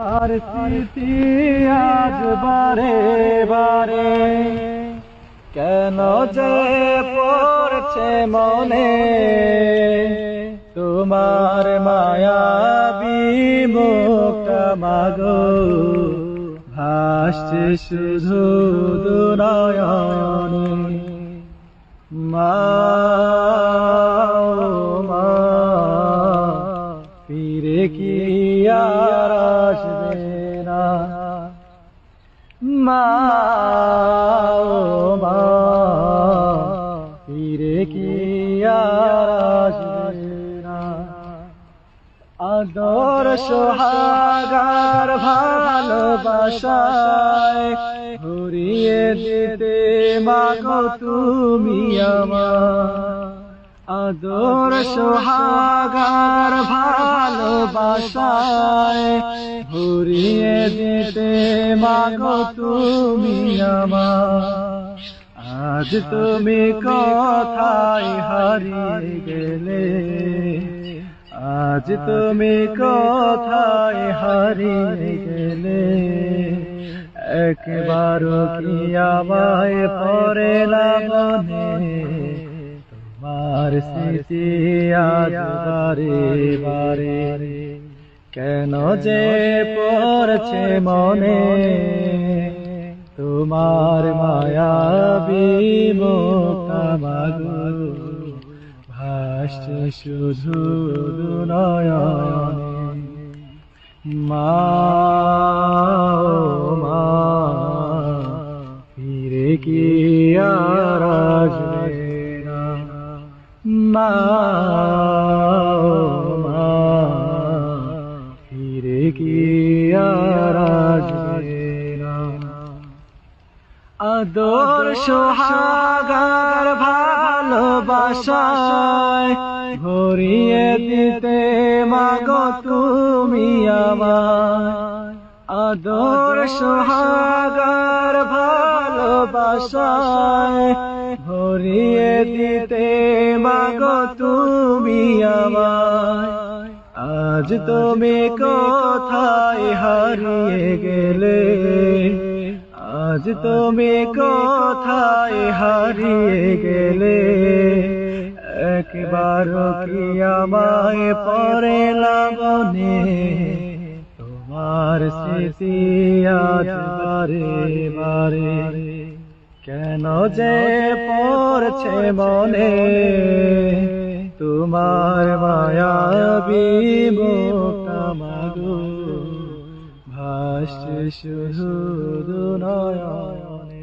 আর স্মৃতি আজ বারে বারে। কেন যে পড়ছে মনে? তোমার মায়া বিমুক্ত মাগো। ভাসছে শুধু দুনয়নে। মা, ফিরে কি আর মা ফিরে কি আদর সোহাগার ভালোবাসায় ঘুরিয়ে দিতে মাগো তুমি আমার। আদর সোহাগার ভালোবাসায় ঘুরিয়ে দিতে মাগো তুমি আজ তুমি কথায় হারিয়ে গেলে। আজ তুমি কোথায় হারিয়ে গেলে। একবার কি আমায় পরে মনে? তোমার স্মৃতি আজ বারে বারে কেন যে পড়ছে মনে তোমার মায়া বিমুখামাগো ভাসছে শুধু নয়নে মা মা ফিরে মা ফিরে না আদর সোহাগার ভালোবাসায় ভরিয়ে দিতে মাগো তুমি আমার আদর সোহাগার ভালোবাসায় ভরিয়ে দিতে মাগো তুমি আমার আজ তুমি কোথায় হারিয়ে গেলে? আজ তুমি কোথায় হারিয়ে গেলে? একবার কি আমায় পরে লাবনে তোমার স্মৃতি আজ বারে বারে কেন যে পড়ছে মনে? তোমার মায়া বিমুক্ত মাগো। ভাসছে শুধু নয়